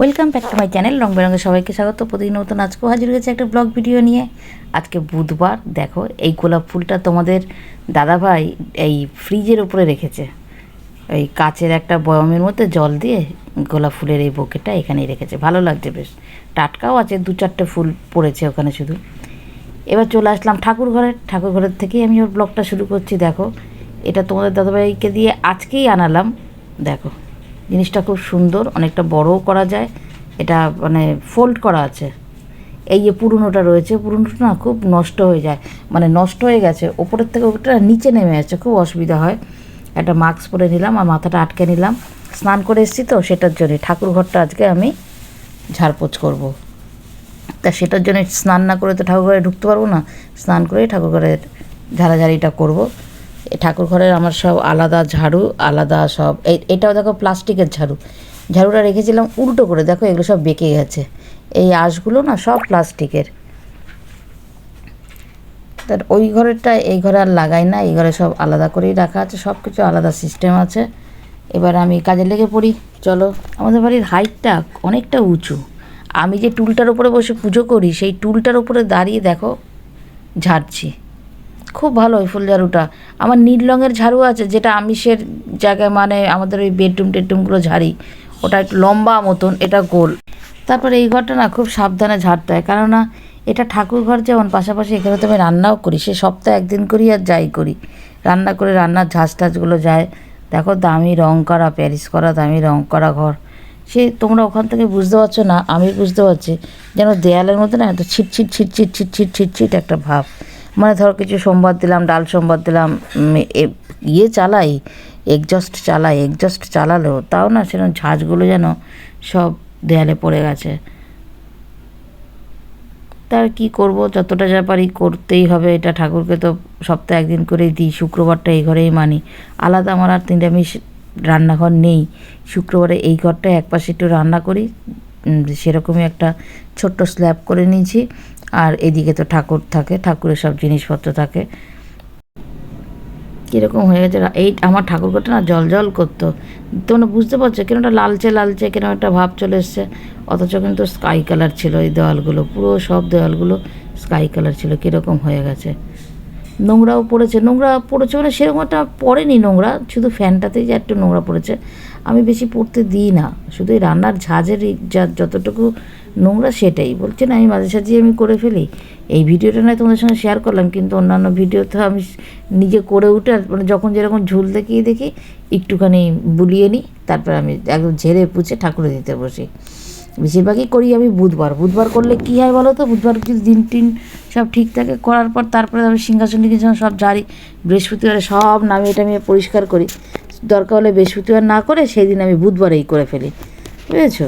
Welcome back to my channel রং বেরঙের সবাইকে স্বাগত। প্রতিদিন নতুন আজকেও হাজির হয়েছে একটা ব্লগ ভিডিও নিয়ে। আজকে বুধবার, দেখো, এই গোলাপ ফুলটা তোমাদের দাদাভাই এই ফ্রিজের উপরে রেখেছে। ওই কাচের একটা বয়মের মধ্যে জল দিয়ে গোলাপ ফুলের এই বোকেটা এখানেই রেখেছে। ভালো লাগছে বেশ। টাটকাও আছে, দু চারটে ফুল পড়েছে ওখানে শুধু। এবার চলে আসলাম ঠাকুর ঘরের ঠাকুর ঘরের থেকেই আমি ওর ব্লগটা শুরু করছি, দেখো। এটা তোমাদের দাদাভাইকে দিয়ে আজকেই আনালাম, দেখো। জিনিসটা খুব সুন্দর, অনেকটা বড়ও করা যায়। এটা মানে ফোল্ড করা আছে। এই যে পুরনোটা রয়েছে, পুরনোটা না খুব নষ্ট হয়ে যায়। মানে নষ্ট হয়ে গেছে, ওপরের থেকে ওটা নিচে নেমে যাচ্ছে খুব অসুবিধা হয়। একটা মাস্ক পরে নিলাম আর মাথাটা আটকে নিলাম। স্নান করে এসেছি তো, সেটার জন্যে ঠাকুর ঘরটা আজকে আমি ঝাড়পোছ করব। তা সেটার জন্য স্নান না করে তো ঠাকুর ঘরে ঢুকতে পারব না, স্নান করেই ঠাকুর ঘরের ঝাড়াঝাড়িটা করব। ঠাকুর ঘরের আমার সব আলাদা ঝাড়ু, আলাদা সব এটাও দেখো প্লাস্টিকের ঝাড়ু। ঝাড়ুটা রেখেছিলাম, উল্টো করে দেখো এগুলো সব বেঁকে গেছে। এই আঁশগুলো না সব প্লাস্টিকের। তার ওই ঘরেরটা, এই ঘরে আর লাগাই না, এই ঘরে সব আলাদা করেই রাখা আছে সব কিছু আলাদা সিস্টেম আছে। এবার আমি কাজে লেগে পড়ি, চলো। আমাদের বাড়ির হাইটটা অনেকটা উঁচু। আমি যে টুলটার উপরে বসে পুজো করি, সেই টুলটার উপরে দাঁড়িয়ে দেখো, ঝাড়ছি। খুব ভালো ওই ফুল ঝাড়ুটা আমার নীল রঙের ঝাড়ু আছে, যেটা আমিষের জায়গায় মানে আমাদের ওই বেডরুম টেডরুমগুলো ঝাড়ি। ওটা একটু লম্বা মতন, এটা গোল। তারপরে এই ঘরটা না খুব সাবধানে ঝাড়তে হয়, কেননা এটা ঠাকুর ঘর যেমন, পাশাপাশি এখানে তো আমি রান্নাও করি, সে সপ্তাহে একদিন করি আর যাই করি। রান্না করে রান্নার ঝাঁজ টাজগুলো যায়। দেখো দামি রং করা, প্যারিস করা দামি রং করা ঘর। সে তোমরা ওখান থেকে বুঝতে পারছ না, আমি বুঝতে পারছি যেন দেয়ালের মধ্যে না একটা ছিট ছিট ছিট ছিট ছিট ছিট ছিট ছিট একটা ভাব। মানে ধর কিছু সোমবার দিলাম, ডাল সোমবার দিলাম ইয়ে চালাই এগজস্ট চালাই এগজস্ট চালালেও তাও না সেরকম ঝাঁঝগুলো যেন সব দেয়ালে পড়ে গেছে। তার কি করব, যতটা যা পারি করতেই হবে, এটা ঠাকুরকে তো সপ্তাহে একদিন করেই দিই, শুক্রবারটা এই ঘরেই মানি। আলাদা আমার আর নিরামিষ রান্নাঘর নেই, শুক্রবারে এই ঘরটায় এক পাশে একটু রান্না করি সেরকমই একটা ছোট্ট স্ল্যাব করে নিয়েছি। আর এদিকে তো ঠাকুর থাকে, ঠাকুরের সব জিনিসপত্র থাকে। কীরকম হয়ে গেছে? এই আমার ঠাকুরঘরটা না জল জল করতো। তোমরা বুঝতে পারছ কেন একটা লালচে লালচে, কেন একটা ভাব চলে এসছে? অথচ কিন্তু স্কাই কালার ছিল এই দেওয়ালগুলো, পুরো সব দেওয়ালগুলো স্কাই কালার ছিল, কীরকম হয়ে গেছে? নোংরাও পড়েছে, নোংরা পড়েছে মানে সেরকম একটা পড়েনি নোংরা, শুধু ফ্যানটাতেই যে একটু নোংরা পড়েছে। আমি বেশি পড়তে দিই না, শুধু এই রান্নার ঝাঁঝের যা যতটুকু নোংরা সেটাই। বলছে, না, আমি মাঝে সাঝে আমি করে ফেলি। এই ভিডিওটা নয় তোমাদের সঙ্গে শেয়ার করলাম, কিন্তু অন্যান্য ভিডিও তো আমি নিজে করে উঠে মানে যখন যেরকম ঝুল দেখিয়ে দেখি, একটুখানি বুলিয়ে নিই, তারপর আমি একদম ঝেড়ে পুছে ঠাকুরে দিতে বসি। বেশিরভাগই করি আমি বুধবার। বুধবার করলে কী হয় বলো তো? বুধবার যদি দিন টিন সব ঠিক থাকে, করার পর তারপরে আমি সিংহাসন টিংহাসন সব ঝাড়ি, বৃহস্পতিবারে সব নামিয়ে টামিয়ে পরিষ্কার করি। দরকার হলে বৃহস্পতিবার না করে সেই দিন আমি বুধবারেই করে ফেলি। বুঝেছ?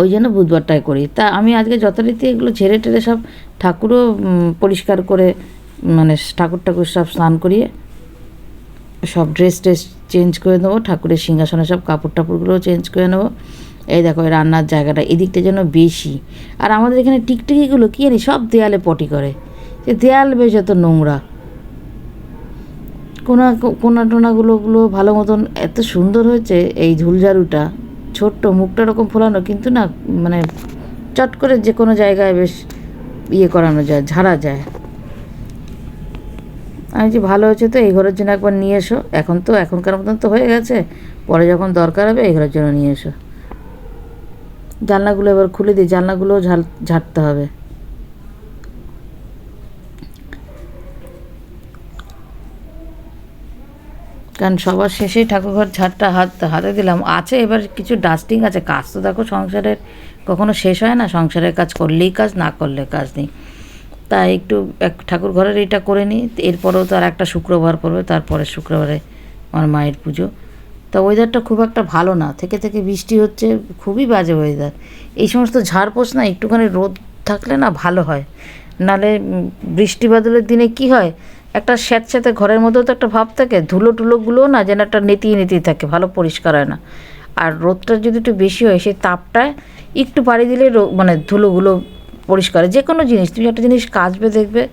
ওই জন্য বুধবারটাই করি। তা আমি আজকে যথারীতি এগুলো ঝেড়ে টেড়ে সব ঠাকুরও পরিষ্কার করে মানে ঠাকুর ঠাকুর সব স্নান করিয়ে সব ড্রেস ট্রেস চেঞ্জ করে নেব, ঠাকুরের সিংহাসনে সব কাপড় টাপড়গুলোও চেঞ্জ করে নেব। এই দেখো এই রান্নার জায়গাটা এদিকটা যেন বেশি। আর আমাদের এখানে টিকটিকিগুলো কী জানি সব দেয়ালে পটি করে। সে দেয়াল বেশ এত নোংরা। কোনা কোনা টোনাগুলোগুলো ভালো মতন এত সুন্দর হয়েছে, এই ঝুলঝাড়ুটা। ছোট্ট, মুখটা ওরকম ফোলানো, কিন্তু না মানে চট করে যে কোনো জায়গায় বেশ ইয়ে করানো যায়, ঝাড়া যায়। আমি যে ভালো হয়েছে তো, এই ঘরের জন্য একবার নিয়ে এসো। এখন তো, এখনকার মতন তো হয়ে গেছে। পরে যখন দরকার হবে, এই ঘরের জন্য নিয়ে এসো। জানলাগুলো এবার খুলে দিই, জানলাগুলোও ঝাল, ঝাড়তে হবে। কারণ সবার শেষেই ঠাকুরঘর ঝাড়টা হাত হাতে দিলাম। আছে এবার কিছু ডাস্টিং আছে। কাজ তো দেখো সংসারের কখনো শেষ হয় না। সংসারের কাজ করলেই কাজ, না করলে কাজ নেই। তাই একটু এক ঠাকুর ঘরের এইটা করে নিই। এরপরেও তো আর একটা শুক্রবার পড়বে। তারপরে শুক্রবারে আমার মায়ের পুজো। তা ওয়েদারটা খুব একটা ভালো না। থেকে থেকে বৃষ্টি হচ্ছে। খুবই বাজে ওয়েদার এই সমস্ত ঝাড়পোষ না, একটুখানি রোদ থাকলে না ভালো হয়। নালে বৃষ্টি বাদলের দিনে কি হয়? একটা স্যাঁতস্যাঁতে ঘরের মধ্যেও তো একটা ভাব থাকে, ধুলো টুলোগুলো না যেন একটা নেতিয়ে নেতিয়ে থাকে, ভালো পরিষ্কার হয় না। আর রোদটা যদি একটু বেশি হয়, সেই তাপটায় একটু পাড়ি দিলে মানে ধুলোগুলো পরিষ্কার। যে কোনো জিনিস, তুমি একটা জিনিস কাচবে, দেখবে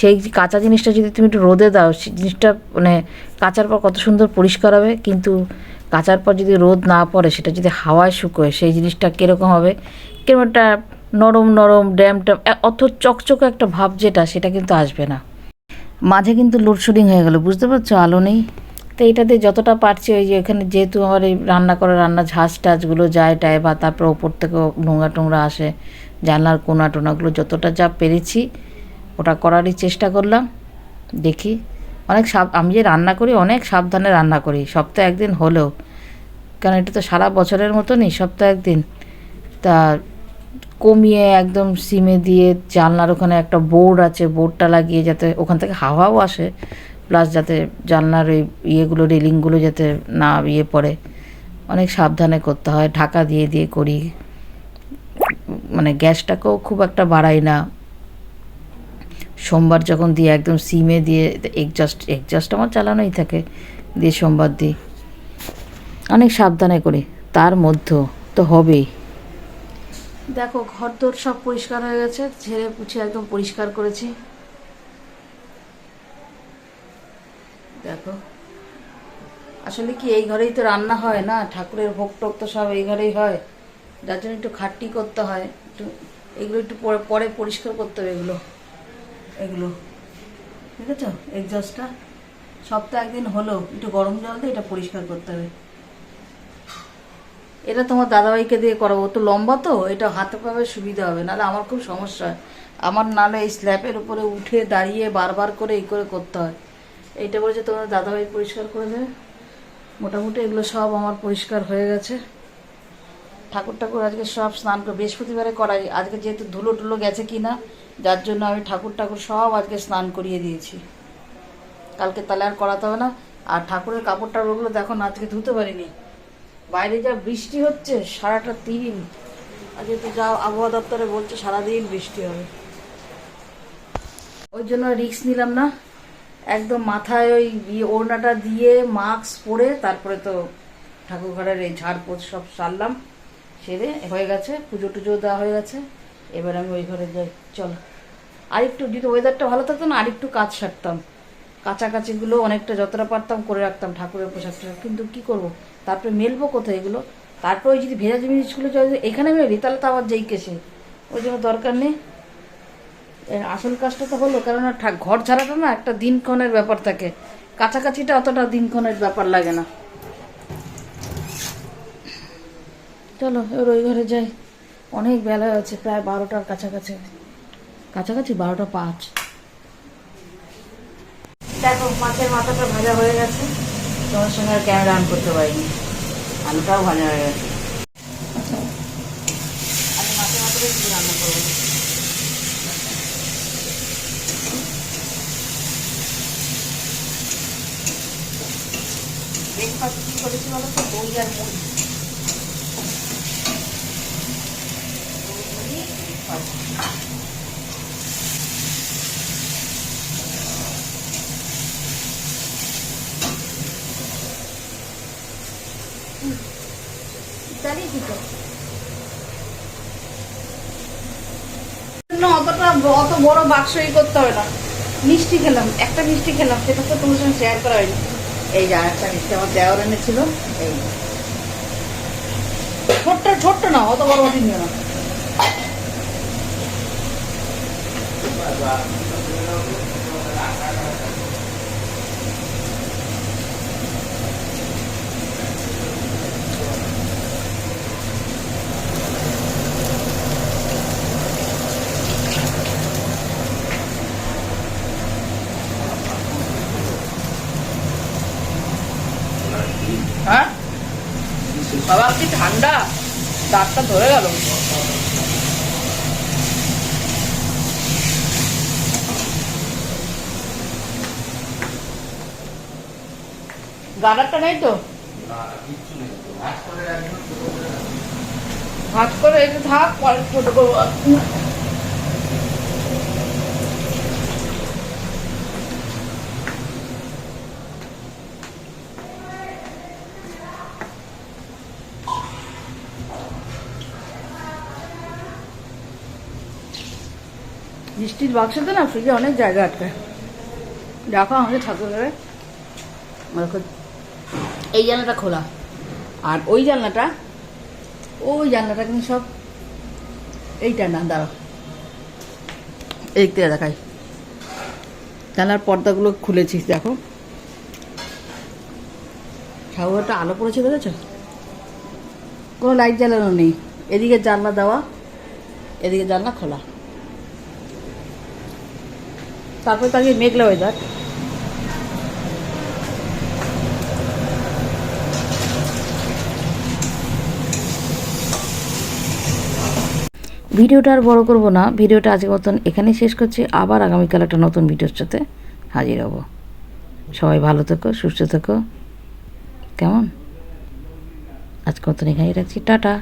সেই কাঁচা জিনিসটা যদি তুমি একটু রোদে দাও সেই জিনিসটা মানে কাচার পর কত সুন্দর পরিষ্কার হবে। কিন্তু কাচার পর যদি রোদ না পড়ে, সেটা যদি হাওয়ায় শুকোয়, সেই জিনিসটা কীরকম হবে? কীরকম একটা নরম নরম, ড্যাম, ট্যাম অত চকচকে একটা ভাব যেটা, সেটা কিন্তু আসবে না। মাঝে কিন্তু লোডশেডিং হয়ে গেল, বুঝতে পারছ? আলো নেই। তো এইটাতে যতটা পারছি ওই যে এখানে যেহেতু আমার এই রান্না করা, রান্না ঝাঁজ টাজগুলো যায় টায় বা তারপর ওপর থেকে নোংরা টোংরা আসে, জানলার কোনা টোনাগুলো যতটা যা পেরেছি, ওটা করারই চেষ্টা করলাম। দেখি। অনেক সাব, আমি যে রান্না করি, অনেক সাবধানে রান্না করি। সপ্তাহে একদিন হলেও। কারণ এটা তো সারা বছরের মতনই, সপ্তাহে একদিন। তা কমিয়ে একদম সিমে দিয়ে জানলার ওখানে একটা বোর্ড আছে, বোর্ডটা লাগিয়ে যাতে ওখান থেকে হাওয়াও আসে প্লাস যাতে জানলার ওই ইয়েগুলো, রেলিংগুলো যাতে না ইয়ে পড়ে। অনেক সাবধানে করতে হয়, ঢাকা দিয়ে দিয়ে করি। মানে গ্যাসটাকেও খুব একটা বাড়াই না। সোমবার যখন দিয়ে একদম সিমে দিয়ে এগজাস্ট এগজাস্ট আমার চালানোই থাকে, দিয়ে সোমবার দিই। অনেক সাবধানে করি, তার মধ্যেও তো হবেই। দেখো ঘর দোর সব পরিষ্কার হয়ে গেছে, ঝেড়ে পুছে একদম পরিষ্কার করেছি। দেখো, আসলে কি, এই ঘরেই তো রান্না হয় না, ঠাকুরের ভোগ টোক তো সব এই ঘরেই হয়। যার জন্য একটু খাটনি করতে হয়, একটু, এগুলো একটু পরে পরে পরিষ্কার করতে হবে এগুলো এগুলো। ঠিক আছে এক্সস্টটা সপ্তাহে একদিন হলো, একটু গরম জল দিয়ে এটা পরিষ্কার করতে হবে। এটা তোমার দাদাভাইকে দিয়ে করাবো। তো লম্বা তো, এটা হাতে পাবে সুবিধা হবে, নাহলে আমার খুব সমস্যা হয়। আমার নাহলে এই স্ল্যাপের উপরে উঠে দাঁড়িয়ে বারবার করে এই করে করতে হয়। এইটা বলেছে তোমার দাদাভাই পরিষ্কার করে দেবে। মোটামুটি এগুলো সব আমার পরিষ্কার হয়ে গেছে। ঠাকুর ঠাকুর আজকে সব স্নান করে, বৃহস্পতিবারে করাই। আজকে যেহেতু ধুলো টুলো গেছে কি না যার জন্য আমি ঠাকুর ঠাকুর সব আজকে স্নান করিয়ে দিয়েছি। কালকে তাহলে আর করাতে হবে না। আর ঠাকুরের কাপড় টাপড়গুলো দেখো আজকে ধুতে পারিনি। বাইরে যা বৃষ্টি হচ্ছে, সারাটা দিন আর যেহেতু যা আবহাওয়া দপ্তরে বলছে, সারাদিন বৃষ্টি হবে। ওই জন্য রিক্স নিলাম না। একদম মাথায় ওই ইয়ে ওড়নাটা দিয়ে মাস্ক পরে তারপরে তো ঠাকুর ঘরের এই ঝাড়পোছ সব সারলাম, সেরে হয়ে গেছে, পুজো টুজো দেওয়া হয়ে গেছে। এবার আমি ওই ঘরে যাই, চলো। আরেকটু যদি ওয়েদারটা ভালো থাকতো না, আরেকটু কাজ সারতাম। কাছাকাছিগুলো অনেকটা যতটা পারতাম করে রাখতাম ঠাকুরের পোশাক টোশাক কিন্তু কি করব? তারপরে মেলবো কোথায় এগুলো? তারপরে ওই যদি ভেজা জিনিসগুলো এখানে মেলি তাহলে তো আবার যেই কেসে, ওই জন্য দরকার নেই। আসল কাজটা তো হলো, কেননা ঘর ছাড়াটা না একটা দিনক্ষণের ব্যাপার থাকে। কাছাকাছিটা অতটা দিনক্ষণের ব্যাপার লাগে না। চলো, এবার ওই ঘরে যাই। অনেক বেলা আছে, প্রায় বারোটার কাছাকাছি। কাছাকাছি বারোটা পাঁচ। দেখো, মাছের মাথাটা ভাজা হয়ে গেছে। তোমার সঙ্গে আর ক্যামেরা অন করতে পারিনি। আলুটাও ভাজা হয়ে গেছে। আচ্ছা মাছের মাথাটা রান্না করব ব্রেকফাস্ট কি করেছি বলো তো দই মিষ্টি খেলাম, একটা মিষ্টি খেলাম, সেটা তো তোমার সঙ্গে শেয়ার করা হয়নি। এই যে আরেকটা মিষ্টি, আমার দেওয়ার এনেছিল, এই। ছোট্ট ছোট্ট না, অত বড় বাটি না হ্যাঁ বাবা কি ঠান্ডা? দাঁতটা ধরে গেল। গাডারটা নেই তো? হাত করে একটু থাক পরে ছোট করব। মিষ্টির বাক্সতে না ফ্রিজে অনেক জায়গা আটকায় দেখো আমাদের ঠাকুর ঘরে দেখো এই জানলাটা খোলা। আর ওই জানলাটা ওই জানলাটা কিন্তু সব এইটা না, দাঁড়াও। এই দিকটা দেখাই। জানলার পর্দাগুলো খুলেছিস দেখো। ঠাকুরটা আলো পড়েছে দেখেছ কোনো লাইট জ্বালানো নেই। এদিকে জানলা দেওয়া, এদিকে জানলা খোলা। তারপরে তাকে মেঘলা ওয়েদার ভিডিওটা আর বড় করব না, ভিডিওটা আজকের মতন এখানেই শেষ করছি। আবার আগামীকাল একটা নতুন ভিডিওর সাথে হাজির হব। সবাই ভালো থেকো, সুস্থ থেকো। কেমন? আজকের মতন এখানেই রাখছি। টাটা।